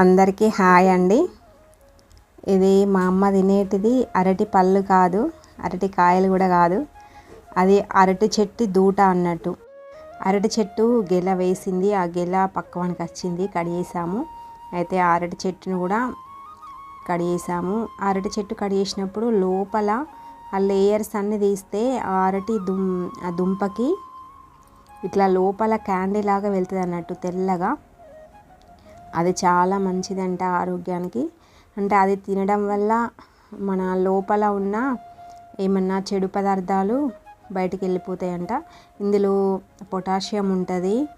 అందరికీ హాయ్ అండి. ఇది మా అమ్మ తినేటిది అరటి పళ్ళు కాదు అరటి కాయలు కూడా కాదు. అది అరటి చెట్టు దూట అన్నట్టు. అరటి చెట్టు గెల వేసింది ఆ గెల పక్కవానికి వచ్చింది కడిగేసాము. అయితే ఆ అరటి చెట్టును కూడా కడిగేసాము. అరటి చెట్టు కడిగేసినప్పుడు లోపల ఆ లేయర్స్ అన్నీ తీస్తే ఆ అరటి దుం ఆ దుంపకి ఇట్లా లోపల క్యాండీ లాగా వెళ్తుంది అన్నట్టు తెల్లగా. అది చాలా మంచిదంట ఆరోగ్యానికి. అంటే అది తినడం వల్ల మన లోపల ఉన్న ఏమన్నా చెడు పదార్థాలు బయటికి వెళ్ళిపోతాయంట. ఇందులో పొటాషియం ఉంటుంది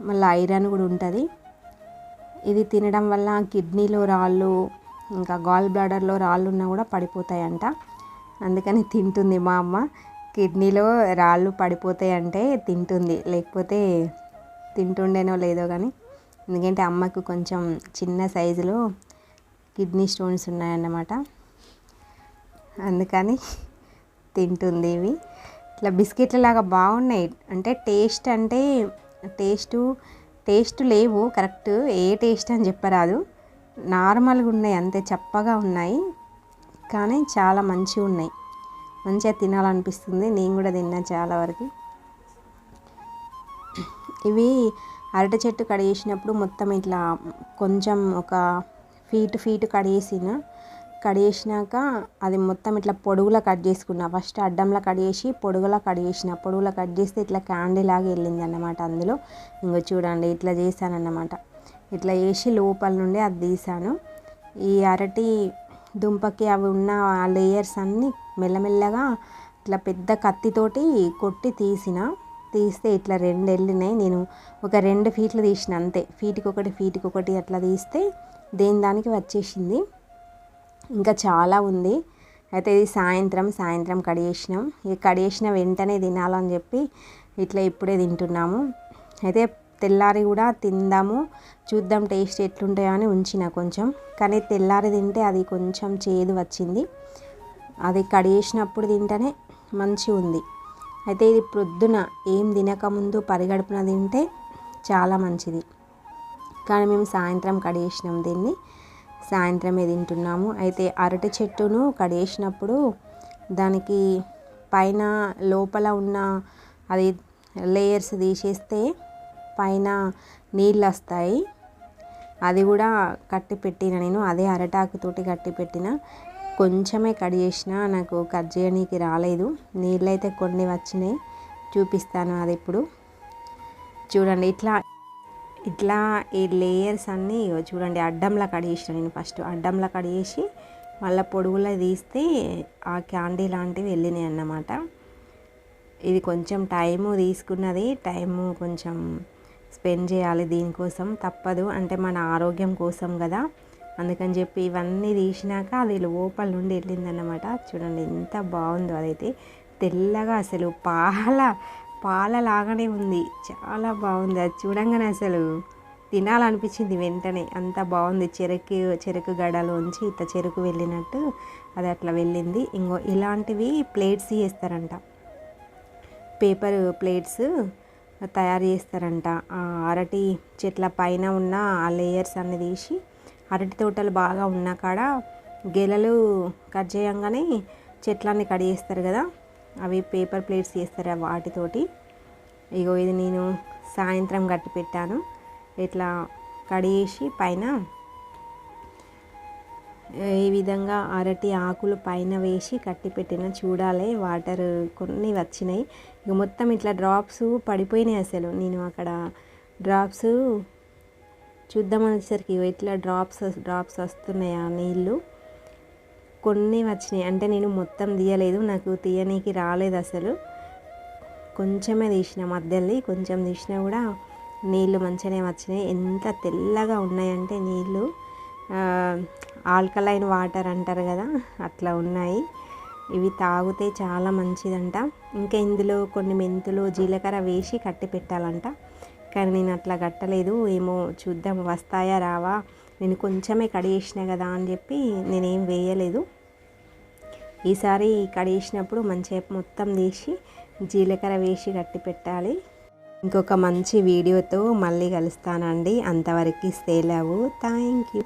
మళ్ళీ ఐరన్ కూడా ఉంటుంది. ఇది తినడం వల్ల కిడ్నీలో రాళ్ళు ఇంకా గాల్ బ్లాడర్లో రాళ్ళు ఉన్నా కూడా పడిపోతాయంట. అందుకని తింటుంది మా అమ్మ. కిడ్నీలో రాళ్ళు పడిపోతాయంటే తింటుంది. లేకపోతే తింటుండేనో లేదో కానీ ఎందుకంటే అమ్మకు కొంచెం చిన్న సైజులో కిడ్నీ స్టోన్స్ ఉన్నాయన్నమాట. అందుకని తింటుంది ఇవి. ఇట్లా బిస్కెట్ల లాగా బాగున్నాయి. అంటే టేస్ట్ అంటే టేస్ట్ టేస్ట్ లేవు కరెక్ట్ ఏ టేస్ట్ అని చెప్పరాదు. నార్మల్గా ఉన్నాయి అంతే చప్పగా ఉన్నాయి. కానీ చాలా మంచిగా ఉన్నాయి. మంచిగా తినాలనిపిస్తుంది. నేను కూడా తిన్నా చాలా వరకు. ఇవి అరటి చెట్టు కడిగేసినప్పుడు మొత్తం ఇట్లా కొంచెం ఒక ఫీట్ ఫీట్ కడిగేసిన కడిగేసినాక అది మొత్తం ఇట్లా పొడుగులా కట్ చేసుకున్నా. ఫస్ట్ అడ్డంలా కట్ చేసి పొడుగులా కట్ చేసిన. పొడుగులా కట్ చేస్తే ఇట్లా క్యాండీ లాగా వెళ్ళింది అన్నమాట అందులో. ఇంకో చూడండి ఇట్లా చేశానన్నమాట. ఇట్లా వేసి లోపల నుండి అది తీసాను ఈ అరటి దుంపకి అవి ఉన్న ఆ లేయర్స్ అన్నీ మెల్లమెల్లగా ఇట్లా పెద్ద కత్తితోటి కొట్టి తీసిన. తీస్తే ఇట్లా రెండు వెళ్ళినాయి. నేను ఒక రెండు ఫీట్లు తీసిన అంతే. ఫీట్కి ఒకటి ఫీట్కి ఒకటి అట్లా తీస్తే దేని దానికి వచ్చేసింది. ఇంకా చాలా ఉంది. అయితే ఇది సాయంత్రం సాయంత్రం కడిగేసినాం. ఇక కడిగేసిన వెంటనే తినాలని చెప్పి ఇట్లా ఇప్పుడే తింటున్నాము. అయితే తెల్లారి కూడా తిందాము. చూద్దాం టేస్ట్ ఎట్లుంటాయో అని ఉంచిన కొంచెం. కానీ తెల్లారి తింటే అది కొంచెం చేదు వచ్చింది. అది కడిగేసినప్పుడు తింటేనే మంచిగా ఉంది అయితే ఇది ప్రొద్దున ఏం తినకముందు పరిగడుపున తింటే చాలా మంచిది. కానీ మేము సాయంత్రం కడిగేసినాం దీన్ని. సాయంత్రమే తింటున్నాము. అయితే అరటి చెట్టును కడిగేసినప్పుడు దానికి పైన లోపల ఉన్న అది లేయర్స్ తీసేస్తే పైన నీళ్ళు వస్తాయి. అది కూడా కట్టి పెట్టిన నేను. అదే అరటాకుతోటి కట్టి పెట్టిన. కొంచెమే కట్ చేసిన నాకు కట్ చేయడానికి రాలేదు. నీళ్ళు అయితే కొన్ని వచ్చినాయి. చూపిస్తాను అది ఇప్పుడు. చూడండి ఇట్లా ఇట్లా ఈ లేయర్స్ అన్నీ చూడండి అడ్డంలా కట్ చేసిన నేను ఫస్ట్ అడ్డంలా కట్ చేసి మళ్ళీ పొడుగులో తీస్తే ఆ క్యాండీ లాంటివి వెళ్ళినాయి అన్నమాట. ఇది కొంచెం టైము తీసుకున్నది. టైము కొంచెం స్పెండ్ చేయాలి దీనికోసం. తప్పదు. అంటే మన ఆరోగ్యం కోసం కదా. అందుకని చెప్పి ఇవన్నీ తీసినాక అది లోపల నుండి వెళ్ళిందన్నమాట. చూడండి ఎంత బాగుందో అదైతే. తెల్లగా అసలు పాల పాల లాగానే ఉంది. చాలా బాగుంది. అది చూడంగానే అసలు తినాలనిపించింది వెంటనే. అంత బాగుంది. చెరుకు చెరుకు గడలోంచి ఇట్లా చెరుకు వెళ్ళినట్టు అది అట్లా వెళ్ళింది. ఇంకో ఇలాంటివి ప్లేట్స్ చేస్తారంట. పేపర్ ప్లేట్స్ తయారు చేస్తారంట. అరటి చెట్ల పైన ఉన్న ఆ లేయర్స్ అన్ని తీసి అరటి తోటలు బాగా ఉన్న కాడ గెలలు కట్ చేయంగానే చెట్లన్నీ కట్ చేస్తారు కదా. అవి పేపర్ ప్లేట్స్ చేస్తారు వాటితోటి ఇగో ఇది నేను సాయంత్రం కట్టి పెట్టాను. ఇట్లా కడిగేసి పైన ఈ విధంగా అరటి ఆకులు పైన వేసి కట్టి పెట్టిన చూడాలి వాటర్ కొన్ని వచ్చినాయి. ఇక మొత్తం ఇట్లా డ్రాప్స్ పడిపోయినాయి అసలు. నేను అక్కడ డ్రాప్స్ చూద్దామని వచ్చేసరికి ఇట్లా డ్రాప్స్ డ్రాప్స్ వస్తున్నాయి ఆ నీళ్ళు? కొన్ని వచ్చినాయి. అంటే నేను మొత్తం తీయలేదు. నాకు తీయనీకి రాలేదు అసలు. కొంచెమే తీసిన మధ్యలో కొంచెం తీసినా కూడా నీళ్ళు మంచిగానే వచ్చినాయి. ఎంత తెల్లగా ఉన్నాయంటే నీళ్ళు. ఆల్కలైన్ వాటర్ అంటారు కదా అట్లా ఉన్నాయి. ఇవి తాగితే చాలా మంచిదంట. ఇంకా ఇందులో కొన్ని మెంతులు జీలకర్ర వేసి కట్టి పెట్టాలంట. కానీ నేను అట్లా కట్టలేదు. ఏమో చూద్దాం వస్తాయా రావా? నేను కొంచెమే కడిగేసిన కదా అని చెప్పి నేనేం వేయలేదు. ఈసారి కడిగేసినప్పుడు మంచిగా మొత్తం తీసి జీలకర్ర వేసి కట్టి పెట్టాలి. ఇంకొక మంచి వీడియోతో మళ్ళీ కలుస్తానండి. అంతవరకు సెలవు థ్యాంక్ యూ